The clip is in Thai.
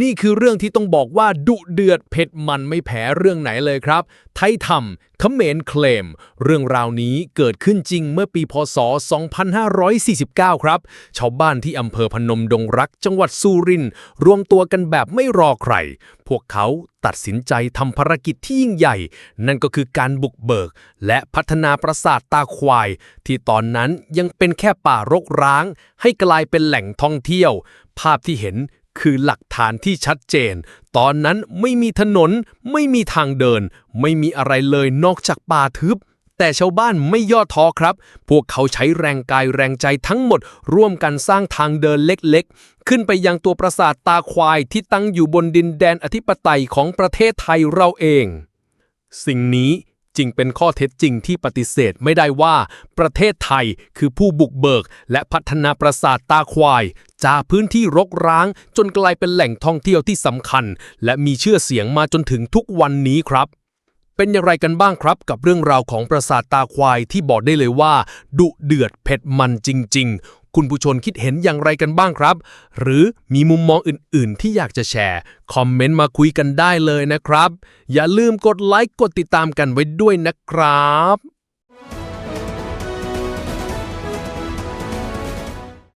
นี่คือเรื่องที่ต้องบอกว่าดุเดือดเผ็ดมันไม่แพ้เรื่องไหนเลยครับ ไทยทำเขมรเคลม เรื่องราวนี้เกิดขึ้นจริงเมื่อปีพศ 2549 ครับ ชาวบ้านที่อำเภอพนมดงรักจังหวัดสุรินทร์รวมตัวกันแบบไม่รอใคร พวกเขาตัดสินใจทำภารกิจที่ยิ่งใหญ่ นั่นก็คือการบุกเบิก และพัฒนาปราสาทตาควาย ที่ตอนนั้นยังเป็นแค่ป่ารกร้าง ให้กลายเป็นแหล่งท่องเที่ยว ภาพที่เห็น คือหลักฐานที่ชัดเจน ตอนนั้นไม่มีถนน ไม่มีทางเดิน ไม่มีอะไรเลยนอกจากป่าทึบ แต่ชาวบ้านไม่ย่อท้อครับ พวกเขาใช้แรงกายแรงใจทั้งหมด ร่วมกันสร้างทางเดินเล็กๆ ขึ้นไปยังตัวปราสาทตาควายที่ตั้งอยู่บนดินแดนอธิปไตยของประเทศไทยเราเอง สิ่งนี้จึงเป็นข้อเท็จจริงที่ปฏิเสธไม่ได้ว่า ประเทศไทยคือผู้บุกเบิก และพัฒนาปราสาทตาควาย จากพื้นที่รกร้างจนกลายเป็นแหล่งท่องเที่ยวที่สำคัญ และมีชื่อเสียงมาจนถึงทุกวันนี้ครับ เป็นอย่างไรกันบ้างครับ กับเรื่องราวของปราสาทตาควายที่บอกได้เลยว่า ดุเดือดเผ็ดมันจริง ๆ คุณผู้ชมคิดเห็นอย่างไรกันบ้างครับ หรือมีมุมมองอื่น ๆ ที่อยากจะแชร์ คอมเมนต์มาคุยกันได้เลยนะครับ อย่าลืมกดไลค์กดติดตามกันไว้ด้วยนะครับ